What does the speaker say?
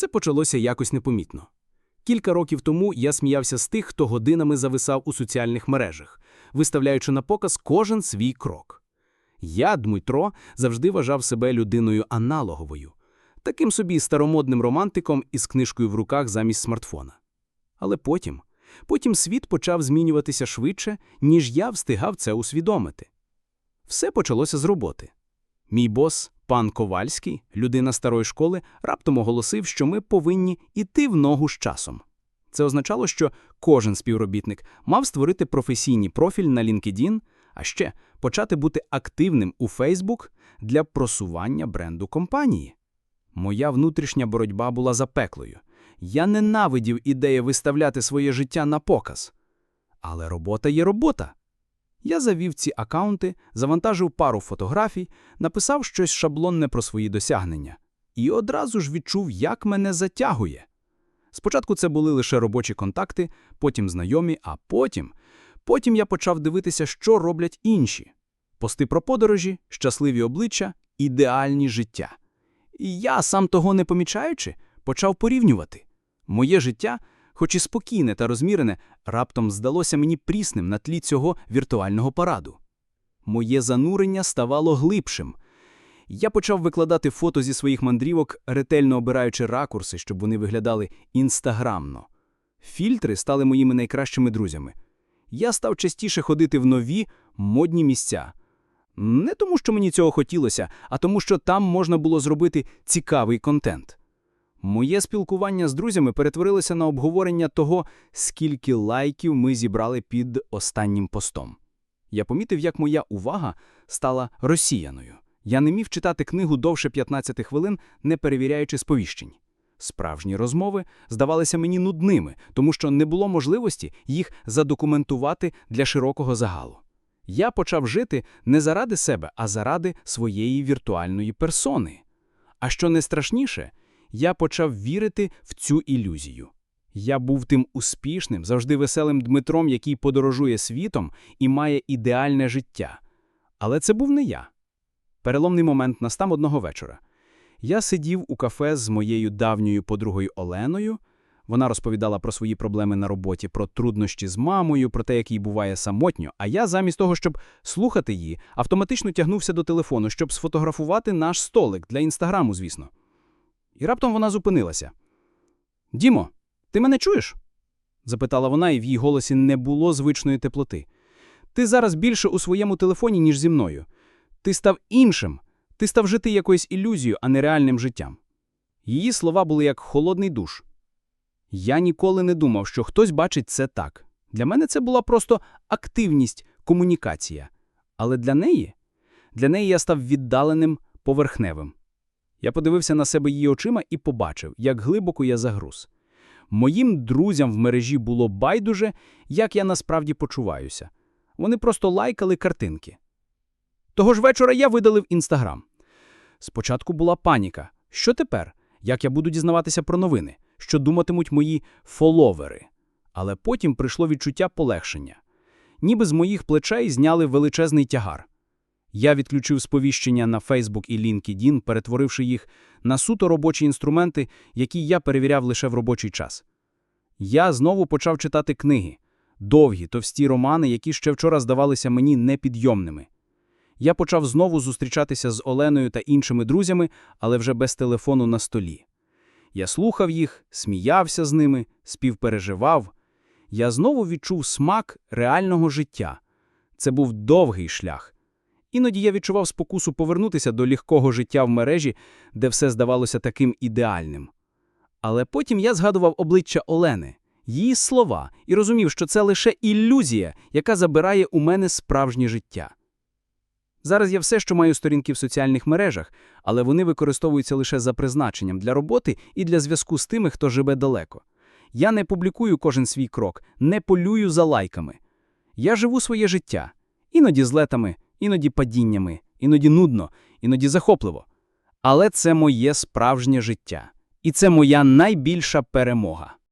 Це почалося якось непомітно. Кілька років тому я сміявся з тих, хто годинами зависав у соціальних мережах, виставляючи на показ кожен свій крок. Я, Дмитро, завжди вважав себе людиною аналоговою, таким собі старомодним романтиком із книжкою в руках замість смартфона. Але потім, потім світ почав змінюватися швидше, ніж я встигав це усвідомити. Все почалося з роботи. Мій бос, пан Ковальський, людина старої школи, раптом оголосив, що ми повинні йти в ногу з часом. Це означало, що кожен співробітник мав створити професійний профіль на LinkedIn, а ще почати бути активним у Facebook для просування бренду компанії. Моя внутрішня боротьба була запеклою. Я ненавидів ідею виставляти своє життя на показ. Але робота є робота. Я завів ці акаунти, завантажив пару фотографій, написав щось шаблонне про свої досягнення і одразу ж відчув, як мене затягує. Спочатку це були лише робочі контакти, потім знайомі, а потім, потім я почав дивитися, що роблять інші. Пости про подорожі, щасливі обличчя, ідеальні життя. І я, сам того не помічаючи, почав порівнювати. Моє життя, хоч і спокійне та розмірене, раптом здалося мені прісним на тлі цього віртуального параду. Моє занурення ставало глибшим. Я почав викладати фото зі своїх мандрівок, ретельно обираючи ракурси, щоб вони виглядали інстаграмно. Фільтри стали моїми найкращими друзями. Я став частіше ходити в нові, модні місця. Не тому, що мені цього хотілося, а тому, що там можна було зробити цікавий контент. Моє спілкування з друзями перетворилося на обговорення того, скільки лайків ми зібрали під останнім постом. Я помітив, як моя увага стала розсіяною. Я не міг читати книгу довше 15 хвилин, не перевіряючи сповіщень. Справжні розмови здавалися мені нудними, тому що не було можливості їх задокументувати для широкого загалу. Я почав жити не заради себе, а заради своєї віртуальної персони. А що найстрашніше, я почав вірити в цю ілюзію. Я був тим успішним, завжди веселим Дмитром, який подорожує світом і має ідеальне життя. Але це був не я. Переломний момент настав одного вечора. Я сидів у кафе з моєю давньою подругою Оленою. Вона розповідала про свої проблеми на роботі, про труднощі з мамою, про те, як їй буває самотньо. А я, замість того, щоб слухати її, автоматично тягнувся до телефону, щоб сфотографувати наш столик для інстаграму, звісно. І раптом вона зупинилася. Дімо, ти мене чуєш? запитала вона, і в її голосі не було звичної теплоти. Ти зараз більше у своєму телефоні, ніж зі мною. Ти став іншим, ти став жити якоюсь ілюзією, а не реальним життям. Її слова були як холодний душ. Я ніколи не думав, що хтось бачить це так. Для мене це була просто активність, комунікація. Але для неї, для неї я став віддаленим, поверхневим. Я подивився на себе її очима і побачив, як глибоко я загруз. Моїм друзям в мережі було байдуже, як я насправді почуваюся. Вони просто лайкали картинки. Того ж вечора я видалив інстаграм. Спочатку була паніка. Що тепер? Як я буду дізнаватися про новини? Що думатимуть мої фоловери? Але потім прийшло відчуття полегшення. Ніби з моїх плечей зняли величезний тягар. Я відключив сповіщення на Facebook і LinkedIn, перетворивши їх на суто робочі інструменти, які я перевіряв лише в робочий час. Я знову почав читати книги, довгі, товсті романи, які ще вчора здавалися мені непідйомними. Я почав знову зустрічатися з Оленою та іншими друзями, але вже без телефону на столі. Я слухав їх, сміявся з ними, співпереживав. Я знову відчув смак реального життя. Це був довгий шлях. Іноді я відчував спокусу повернутися до легкого життя в мережі, де все здавалося таким ідеальним. Але потім я згадував обличчя Олени, її слова, і розумів, що це лише ілюзія, яка забирає у мене справжнє життя. Зараз я все, що маю сторінки в соціальних мережах, але вони використовуються лише за призначенням для роботи і для зв'язку з тими, хто живе далеко. Я не публікую кожен свій крок, не полюю за лайками. Я живу своє життя, іноді злетами, іноді падіннями, іноді нудно, іноді захопливо. Але це моє справжнє життя. І це моя найбільша перемога.